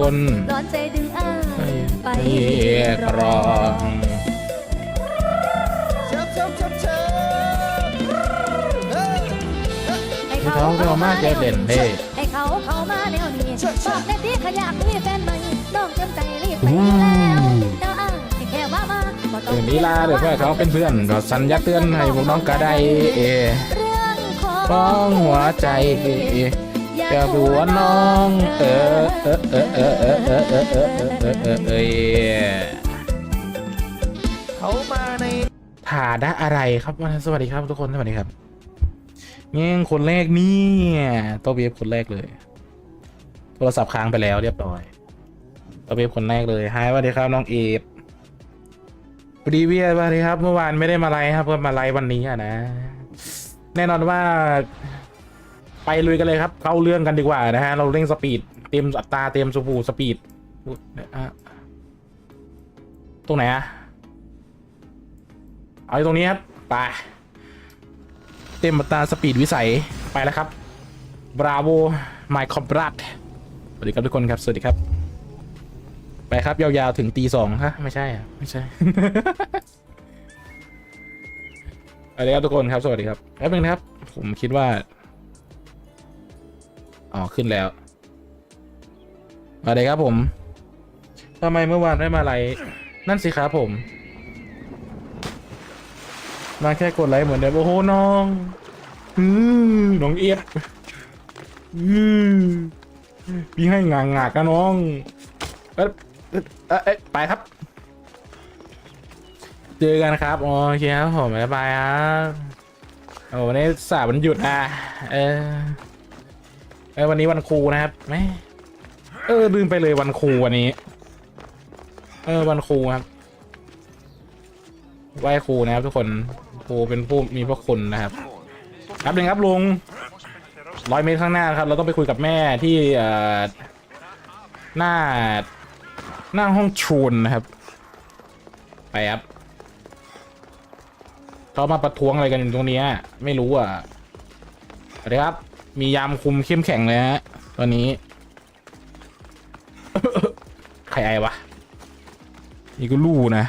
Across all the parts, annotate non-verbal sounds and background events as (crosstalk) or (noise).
กลร้อนใจดึงอ้ายไปไปกรอง Chop, chop, chop, chop. Hey, hey. ให้ที่เขาเรียกว่ามาแกเด่นเด้ให้เขาเข้ามาแนวนี้บอกแน่ที่ขยากมีแฟนใหม่น้องเต็มใจรีบไปแล้วเจ้าอ้ายให้แค่ว่ามาบ่ต้อเดืงอนนี้ลาเดี๋ยวเพื่อเขาเป็นเพื่อนก็สัญญาเตือนให้พวกน้องกระไดเอเรื่องของฟ้องหัวใจ จะบัวน้อง เออเออเออเออเออเออเออเออเออเออเออเขามาในฐานะอะไรครับสวัสดีครับทุกคนสวัสดีครับเงี้ยคนแรกนี่ตัวเวฟคนแรกเลย โทรศัพท์ค้างไปแล้วเรียบร้อยตัวเวฟคนแรกเลยฮายสวัสดีครับน้องเอฟพอดีเวียสวัสดีครับ เมื่อวานไม่ได้มาไลฟ์ครับเพื่อมาไลฟ์วันนี้อะนะ แน่นอนว่า ไปลุยกันเลยครับ เข้าเรื่องกันดีกว่านะฮะ เราเร่งสปีด เต็มอัตราเต็มสูบูสปีดตรงไหนอะเอาอตรงนี้ครับไปเต็มอัตราสปีดวิสัยไปแล้วครับบราโวไมค์คอมบรัตสวัสดีครับทุกคนครับ สวัสดีครับ ไปครับ ยาวๆ ถึงตีสองฮะไม่ใช่อะไม่ใช่สวัสดีครับทุกคนครับ สวัสดีครับแป๊บนึงนะครับ ผมคิดว่า อ๋อ ขึ้นแล้วสวัสดีครับผมทำไมเมื่อวานไม่มาไลฟ์นั่นสิครับผม มาแค่กดไลค์เหมือนเดิมโอ้โหน้องอือน้องเอียดอือพี่ให้งางงากนะน้องเอ๊ะเอ๊ะเออไปครับ เจอกันครับโอเคครับผมบ๊ายบายครับโอ้วันนี้สาวันหยุดอะเออ ออวันนี้วันครูนะครับแม่เออลืมไปเลยวันครูวันนี้ เออวันครูครับไหว้ครูนะครับ ทุกคนครูเป็นผู้มีพระคุณนะครับครับหนึ่งครับลุงร้อยเมตรข้างหน้าครับ เราต้องไปคุยกับแม่ที่เออหน้าหน้าห้องชูนนะครับ ไปครับเขามาประท้วงอะไรกันอยู่ตรงนี้ไม่รู้อะสวัสดีครับ มียามคุมเข้มแข็งเลยฮะตอนนี้ ใครไอวะ นี่ก็ลู่นะ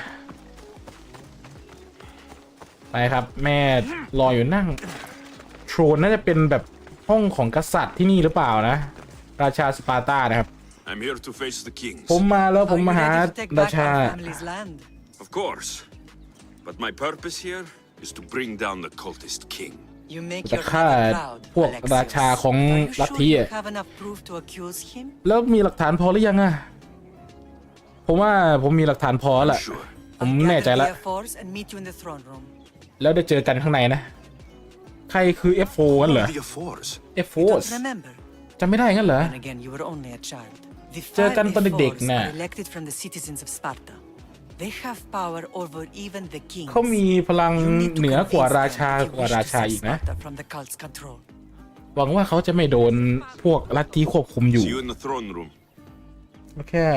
ไปครับ แม่รออยู่นั่ง โทรนน่าจะเป็นแบบห้องของกษัตริย์ที่นี่หรือเปล่านะ ราชาสปาร์ตานะครับ I'm here to face the kings. ผมมาแล้วผม Are มา you หา ready to take รา back ชา our family's land? Of course. But my purpose here is to bring down the cultist king. You make จะ your ฆ่า daddy proud, พ วก Alexios. ราชาของ Are you ลัท sure ธิ you อะ have enough proof to accuse him? แล้วมีหลักฐานพอหรือยังอะผมว่าผมมีหลักฐานพอ I'm แหละ sure. ผม I'll แน่ใจ gather แล้ว the Air Force and meet you in the throne room. แล้วได้เจอกันข้างในนะ ใครคือ F4 งั้นเหรอ The Afors. F4 Don't remember. จำไม่ได้งั้นเหรอ And again, you were only a child. The เจอกัน five ตอนเด็ก F4s ๆน่ะ are elected from the citizens of Sparta. They have power over even the kings. เขามีพลัง You need to เหนือกว่า convince รา them ชา that you กว่า wish รา to ชา save อีกนะ หวังว่าเขาจะไม่โดนพวกลัทธิควบคุมอยู่ See you in the throne room. แค่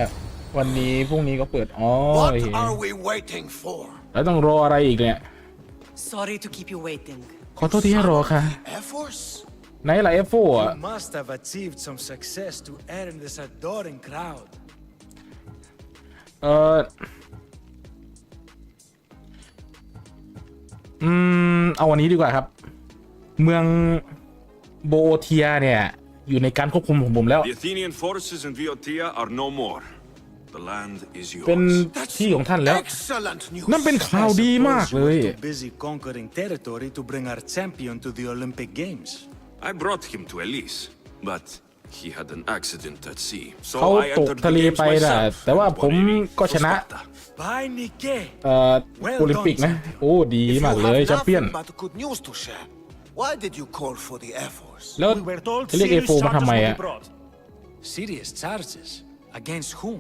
วันนี้พรุ่งนี้ก็เปิดอ๋อ What โอเค are we waiting for? แล้วต้องรออะไรอีกเนี่ย Sorry to keep you waiting. ขอโทษที่ให้รอค่ะ Air Force? ไหนล่ะ F4 อะ You must have achieved some success to earn this adoring crowd. เอออืม เอาวันนี้ดีกว่าครับ เมือง โบโอเทียเนี่ย อยู่ในการควบคุมของผมแล้ว The Athenian forces in Viotia are no more. The land is เป็น yours. ที่ของท่านแล้ว Excellent news. นั่นเป็นข่าวดีมาก suppose เล you ย were too busy conquering territory to bring our champion to the Olympic Games. I brought him to Elise, but he had an accident at sea. เขา So I ตก entered ทะ the เล games ไปนะ myself. แต่ว่า and ผม won it ก็ for ชนะ Sparta. By Nike! เอ่อโอลิมปิกนะ โอ้ ดี If มาก you เลย have แชมเปี้ยน nothing but good news to share, why did you call for the Air Force? แล้ว We were told จะเรียก serious A4 มาทำ charges ไม will อ่ะ be brought. Serious charges? Against whom?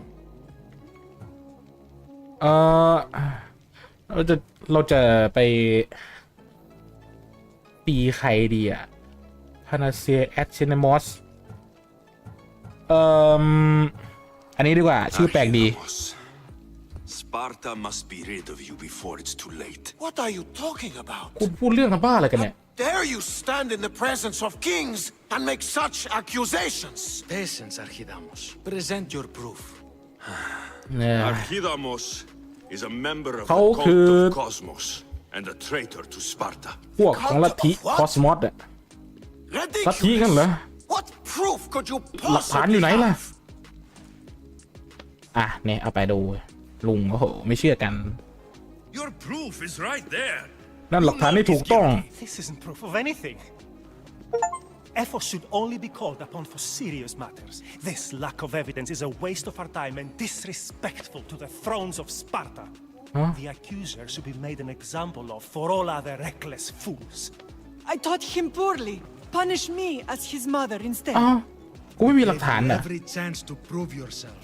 เออเราจะเราจะไป ตีใครดีอ่ะพานาเซียแอดเชนมอสเอ่ออันนี้ดีกว่า ชื่อแปลกดี Archelaus. Sparta must be rid of you before it's too late. What are you talking about? คุณพูดเรื่องทำบ้าอะไรกันเนี่ย dare you stand in the presence of kings and make such accusations? Patience, Archidamos. Present your proof. (sighs) เนี่ย Archidamos is a member of the เขา cult คือ of Cosmos and a traitor to Sparta. พวกของลัทธิคอสมอสอะ ลัทธิกันเหรอ What proof could you หลักฐานอยู่ possibly ไหนล่ะ have? อ่ะเนี่ยเอาไปดู ลุงโอ้โห ไม่เชื่อกัน Your proof is right there. นั่นหลักฐานที่ถูกต้อง This isn't proof of anything. Ephos should only be called upon for serious matters. This lack of evidence is a waste of our time and disrespectful to the thrones of Sparta. Huh? The accuser should be made an example of for all other reckless fools. I taught him poorly. Punish me as his mother instead. อ้าวกูไม่มีหลัก Gave ฐาน you อ่ะ every chance to prove yourself.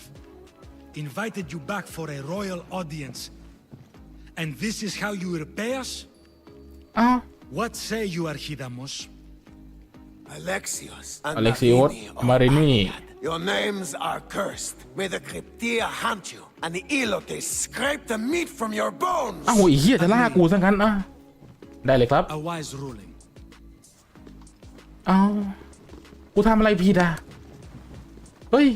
Invited you back for a royal audience. And this is how you repay us? อ้าว What say you, Archidamos? Alexios and Alexios, Marini are Marini. bad. Your names are cursed. May the Cryptia hunt you, and the Elotes scrape the meat from your bones. อ้าวไอ้เหี้ยจะล่ากูซะงั้นอ่ะได้เลยครับ A wise ruling. อ้าวกูทำอะไรผิดอ่ะ เฮ้ย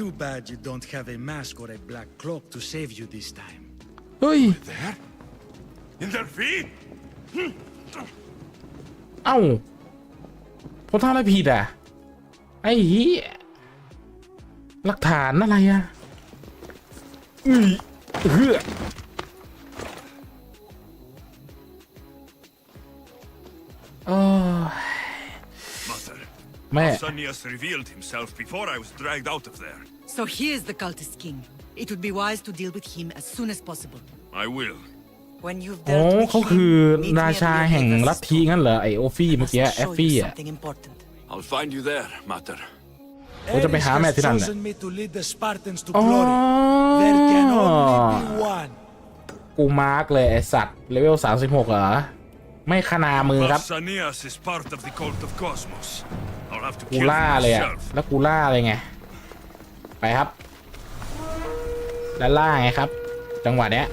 Too bad you don't have a mask or a black cloak to save you this time. เฮ้ย There? In their feet? เอ้าผมทำอะไรผิดอ่ะ ไอ้เหี้ยหลักฐานอะไรอ่ะอือเฮือโอ้ย Mother, แม่ Pausanias revealed himself before I was dragged out of there. So he is the cultist king. It would be wise to deal with him as soon as possible. I will. When you've โอ้ dealt with เขาคือ him, meet me รา at ชา Leonidas' แห่งลัทธิ tomb. งั้นเหรอไอโอฟี่ I เมื่อ must กี้แอฟ show ฟี่ you อะ something important. I'll find you there, Mater. Ủa, cho mày Ares hả mẹ has thế nào nè? chosen me to lead the Spartans to อ๋อ glory. There can only be one. กูมาร์กเลยไอสัตว์เลเวล 36 เหรอ ไม่ขนามือครับ Pausanias is part of the cult of Cosmos. I'll have to กู kill ล่า him เลยอะ myself. แล้วกูล่าเลยไง ไปครับ แล้วล่าไงครับ จังหวะเนี้ย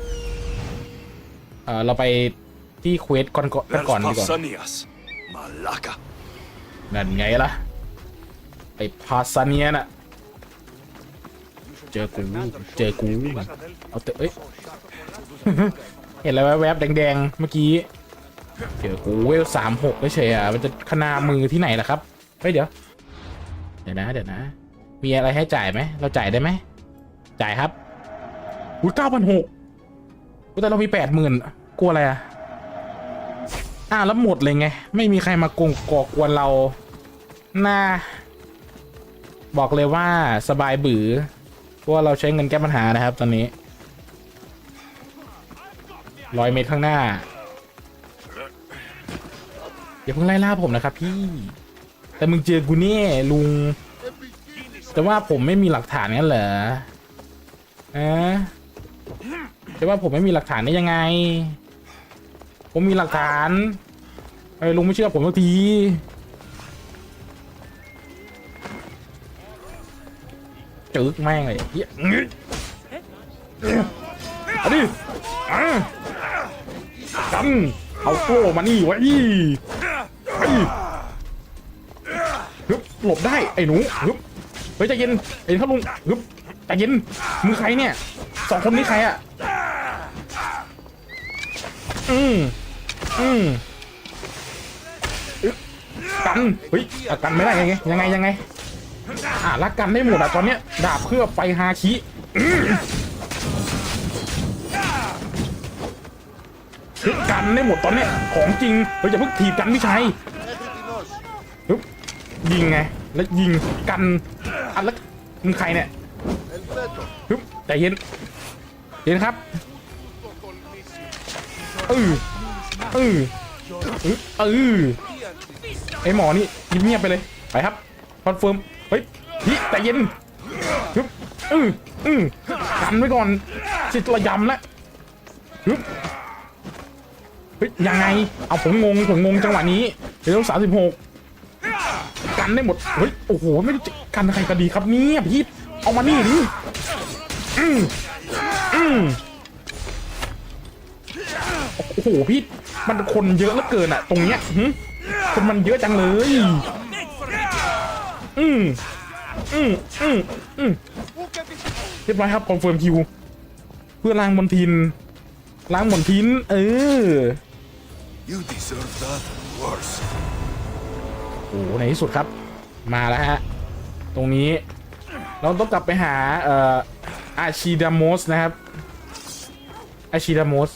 เออเราไปที่เควสก่อนก่อน Where's ก่อนดีกว่า Pausanias? Malaka. นั่นไงล่ะไอพาซาเนียน่ะเจอกูเจอกูเอาเตะเอ้ยเห็นอะไรแวบๆแดงๆเมื่อกี้เจอกูเวลสามหกเฉยๆอะมันจะขนามือที่ไหนล่ะครับเฮ้ยเดี๋ยวเดี๋ยวนะเดี๋ยวนะ มีอะไรให้จ่ายไหมเราจ่ายได้ไหมจ่ายครับอุ้ยเก้าพันหกแต่เรามีแปดหมื่น กลัวอะไรอะอ่าแล้วหมดเลยไง ไม่มีใครมาโกงก่อกวนเราน่าบอกเลยว่าสบายบือเพราะว่าเราใช้เงินแก้ปัญหานะครับ ตอนนี้ร้อยเมตรข้างหน้าอย่าเพิ่งไล่ล่าผมนะครับพี่ แต่มึงเจอกูเนี่ยลุง แต่ว่าผมไม่มีหลักฐานงั้นเหรออะแต่ว่าผมไม่มีหลักฐานได้ยังไง ผมมีหลักฐานไอ้ลุงไม่เชื่อผมสักทีจึกแม่งเลยเฮียงึดเอาดิอะกันเอาโก้มานี่ไว้ไปฮึบหลบได้ไอ้หนูฮึบเฮ้ยใจเย็นไอ้ครับลุงฮึบใจเย็นมือใครเนี่ยสองคนนี้ใครอะอืม อืมกันเฮ้ยกันไม่ได้ยังไงยังไงยังไงอะรักกันได้หมดอะตอนเนี้ยดาบเคลือไฟฮาคิอืมฮึบกันได้หมดตอนเนี้ยของจริงเฮ้ยอย่าเพิ่งถีบกันพี่ชัยฮึบยิงไงแล้วยิงกันอะแล้วมึงใครเนี่ยฮึบใจเย็นเย็นครับเออ เออเออไอหมอนี่เงียบไปเลย ไปครับ คอนเฟิร์ม เฮ้ยพี่ใจเย็นฮึบเออเออกันไว้ก่อนสิตระยำแล้วฮึบเฮ้ยยังไง เอาผมงง ผมงงจังหวะนี้เดี๋ยวสามสิบหกกันได้หมด เฮ้ย โอ้โห ไม่รู้จะกันใครก็ดีครับเนี่ยพี่ เอามานี่ดิอืมอืมโอ้โหพี่ มันคนเยอะเหลือเกินอะตรงเนี้ยหึคนมันเยอะจังเลย อืมอืมอืมอืมเรียบร้อยครับคอนเฟิร์มคิว เพื่อล้างมนทิน ล้างมนทิน เออ You deserve that worse. โอ้โหในที่สุดครับ มาแล้วฮะ ตรงนี้ เราต้องกลับไปหา เอ่ออาชิดามสนะครับอาชิดามส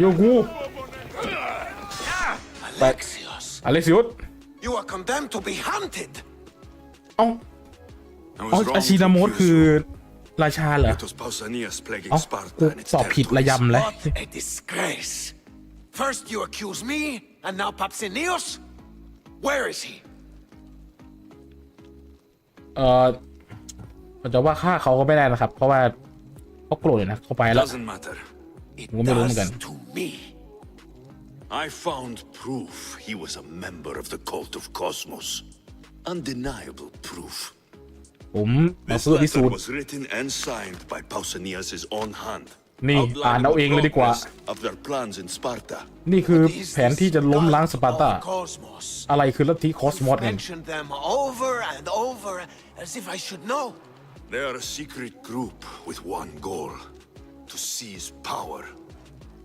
โยกู Alexios, อเล็กซิอุส you are condemned to be hunted. เอ้า I เอ้า was อา wrong ชิดา to มส accuse คือ you. ราชาเหรอ It was Pausanias plaguing เอ้า Sparta กู and its สอบผิดระ territories. ยำเลย What a disgrace. First you accuse me, and now Papsinios? Where is he? เอ่อมันจะว่าฆ่าเขาก็ไม่ได้นะครับ เพราะว่าเขาโกรธอยู่นะ เขาไปแล้ว Doesn't matter. It Mo meron does gan. to me. I found proof he was a member of the cult of Cosmos. Undeniable proof. ผมมา This เพื่อพิสูจ letter น์ was written and signed by Pausanias' own hand. นี่ outlining อ่านเอา the เองเลยดีกว่า progress Of their plans in Sparta. นี่คือ Is แผนที่จะล้มล้างสปาร์ตา of Cosmos. อะไรคือลัทธิคอสมอส You've กัน mentioned them over and over as if I should know. They are a secret group with one goal to seize power.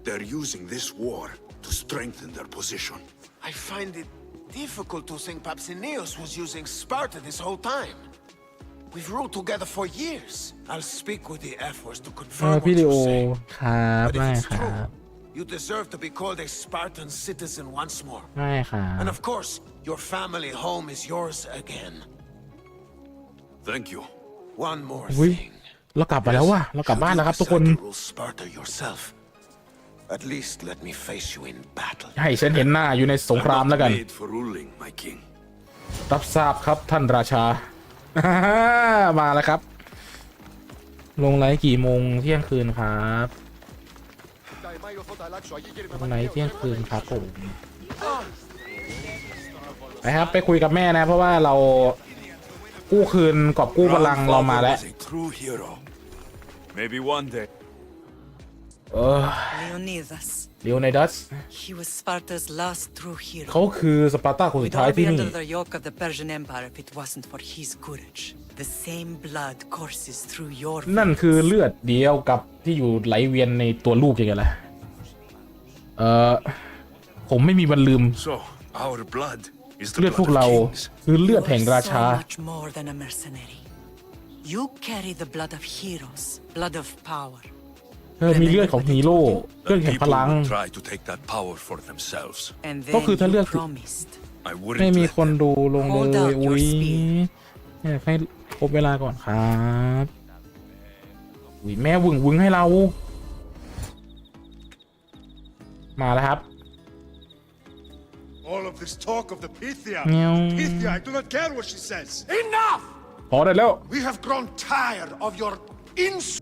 They're using this war to strengthen their position. I find it difficult to think Papsinios was using Sparta this whole time. We've ruled together for years. I'll speak with the Air Force to confirm what you say. But if it's true, you deserve to be called a Spartan citizen once more. And of course, your family home is yours again. Thank you. One more thing. เรากลับมาแล้วว่ะเรากลับบ้านแล้วครับทุกคน Should you decide to rule Sparta yourself, at least let me face you in battle. ให้ฉันเห็นหน้าอยู่ในสงคราม I'm แล้ว not กัน made for ruling, my king. รับทราบครับท่านราชา มาแล้วครับ ลงไลฟ์กี่โมงเที่ยงคืนครับลงไลฟ์เที่ยงคืนครับผมนะครับไปคุยกับแม่นะ เพราะว่าเรา กู้คืนกอบกู้พลังเรามาแล้ว was a true hero. Maybe one day. เออ Leonidas. เลียวในดัส He was Sparta's last true hero. เขาคือสปาร์ตาคนสุ We'd ดท้าย all be ที่นี่ under the yoke of the Persian Empire if it wasn't for his courage. The same blood courses through your นั่น veins. คือเลือดเดียวกับที่อยู่ไหลเวียนในตัวลูกยังไงล่ะเออผมไม่มีวันลืม So, our blood is the เลือด blood พวกเรา of kings. คือเลือดแห่งราชา So much more than a mercenary. You carry the blood of heroes, blood of power. เธอมีเลือดของฮีโร่เลือด The แห่งพ people ลัง will try to take that power for themselves. And ก็ then คือถ้าเลือก you promised. I wouldn't ไม่มี let คน them. ดูลง Hold เล out ย your อุ้ย spear. อยากให้ครบเวลาก่อนครับอุ้ยแม่วึงวึงให้เรา มาแล้วครับ All of this talk of the Pythia. Pythia, I do not care what she says. Enough! Hold it low. We have grown tired of your insults.